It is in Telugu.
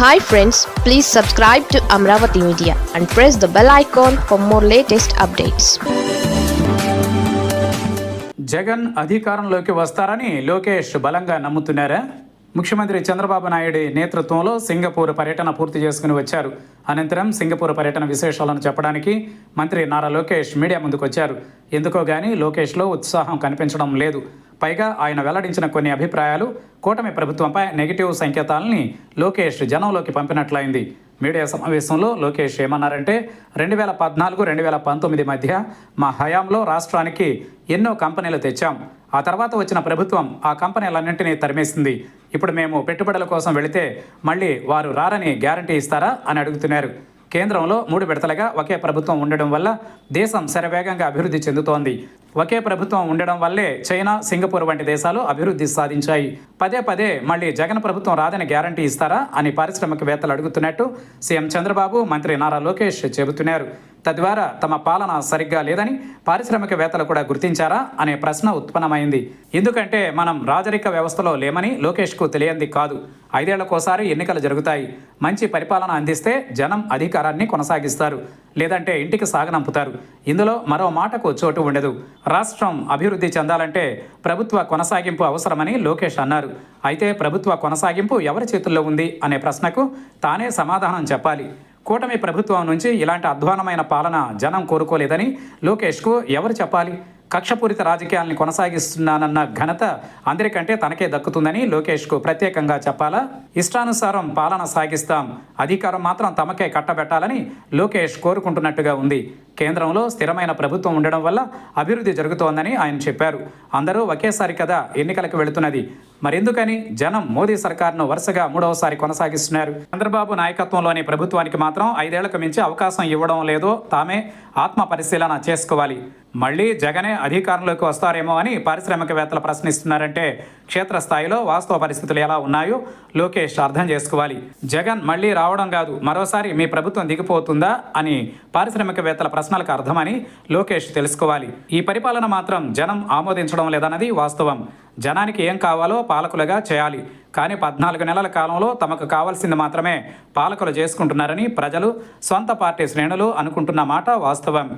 Hi friends please subscribe to Amaravati media and press the bell icon for more latest updates Jagan అధికారంలోకి వస్తారని లోకేష్ బలంగా నమ్ముతున్నారా? ముఖ్యమంత్రి చంద్రబాబు నాయుడు నేతృత్వంలో సింగపూర్ పర్యటన పూర్తి చేసుకుని వచ్చారు. అనంతరం సింగపూర్ పర్యటన విశేషాలను చెప్పడానికి మంత్రి నారా లోకేష్ మీడియా ముందుకు వచ్చారు. ఎందుకో గానీ లోకేష్లో ఉత్సాహం కనిపించడం లేదు. పైగా ఆయన వెల్లడించిన కొన్ని అభిప్రాయాలు కూటమి ప్రభుత్వంపై నెగిటివ్ సంకేతాలని లోకేష్ జనంలోకి పంపినట్లయింది. మీడియా సమావేశంలో లోకేష్ ఏమన్నారంటే రెండు వేల పద్నాలుగు రెండు వేల పంతొమ్మిది మధ్య మా హయాంలో రాష్ట్రానికి ఎన్నో కంపెనీలు తెచ్చాం. ఆ తర్వాత వచ్చిన ప్రభుత్వం ఆ కంపెనీలన్నింటినీ తరిమేసింది. ఇప్పుడు మేము పెట్టుబడుల కోసం వెళితే మళ్ళీ వారు రారని గ్యారంటీ ఇస్తారా అని అడుగుతున్నారు. కేంద్రంలో మూడు విడతలుగా ఒకే ప్రభుత్వం ఉండడం వల్ల దేశం శరవేగంగా అభివృద్ధి చెందుతోంది. ఒకే ప్రభుత్వం ఉండడం వల్లే చైనా సింగపూర్ వంటి దేశాలు అభివృద్ధి సాధించాయి. పదే పదే మళ్ళీ జగన్ ప్రభుత్వం రాదని గ్యారంటీ ఇస్తారా అని పారిశ్రామికవేత్తలు అడుగుతున్నట్టు సీఎం చంద్రబాబు మంత్రి నారా లోకేష్ చెబుతున్నారు. తద్వారా తమ పాలన సరిగ్గా లేదని పారిశ్రామికవేత్తలు కూడా గుర్తించారా అనే ప్రశ్న ఉత్పన్నమైంది. ఎందుకంటే మనం రాజరిక వ్యవస్థలో లేమని లోకేష్కు తెలియంది కాదు. ఐదేళ్ళకోసారి ఎన్నికలు జరుగుతాయి. మంచి పరిపాలన అందిస్తే జనం అధికారాన్ని కొనసాగిస్తారు. లేదంటే ఇంటికి సాగనంపుతారు. ఇందులో మరో మాటకు చోటు ఉండదు. రాష్ట్రం అభివృద్ధి చెందాలంటే ప్రభుత్వ కొనసాగింపు అవసరమని లోకేష్ అన్నారు. అయితే ప్రభుత్వ కొనసాగింపు ఎవరి చేతుల్లో ఉంది అనే ప్రశ్నకు తానే సమాధానం చెప్పాలి. కూటమి ప్రభుత్వం నుంచి ఇలాంటి అధ్వానమైన పాలన జనం కోరుకోలేదని లోకేష్కు ఎవరు చెప్పాలి? కక్షపూరిత రాజకీయాల్ని కొనసాగిస్తున్నానన్న ఘనత అందరికంటే తనకే దక్కుతుందని లోకేష్కు ప్రత్యేకంగా చెప్పాలా? ఇష్టానుసారం పాలన సాగిస్తాం. అధికారం మాత్రం తమకే కట్టబెట్టాలని లోకేష్ కోరుకుంటున్నట్టుగా ఉంది. కేంద్రంలో స్థిరమైన ప్రభుత్వం ఉండడం వల్ల అభివృద్ధి జరుగుతోందని ఆయన చెప్పారు. అందరూ ఒకేసారి కదా ఎన్నికలకు వెళుతున్నది. మరెందుకని జనం మోదీ సర్కార్ను వరుసగా మూడవసారి కొనసాగిస్తున్నారు. చంద్రబాబు నాయకత్వంలోని ప్రభుత్వానికి మాత్రం ఐదేళ్ళకు మించి అవకాశం ఇవ్వడం లేదో తామే ఆత్మ పరిశీలన చేసుకోవాలి. మళ్ళీ జగనే అధికారంలోకి వస్తారేమో అని పారిశ్రామికవేత్తలు ప్రశ్నిస్తున్నారంటే క్షేత్రస్థాయిలో వాస్తవ పరిస్థితులు ఎలా ఉన్నాయో లోకేష్ అర్థం చేసుకోవాలి. జగన్ మళ్ళీ రావడం కాదు మరోసారి మీ ప్రభుత్వం దిగిపోతుందా అని పారిశ్రామికవేత్తల ప్రశ్నలకు అర్థమని లోకేష్ తెలుసుకోవాలి. ఈ పరిపాలన మాత్రం జనం ఆమోదించడం లేదన్నది వాస్తవం. జనానికి ఏం కావాలో పాలకులుగా చేయాలి. కానీ పద్నాలుగు నెలల కాలంలో తమకు కావాల్సింది మాత్రమే పాలకులు చేసుకుంటున్నారని ప్రజలు సొంత పార్టీ శ్రేణులు అనుకుంటున్న మాట వాస్తవం.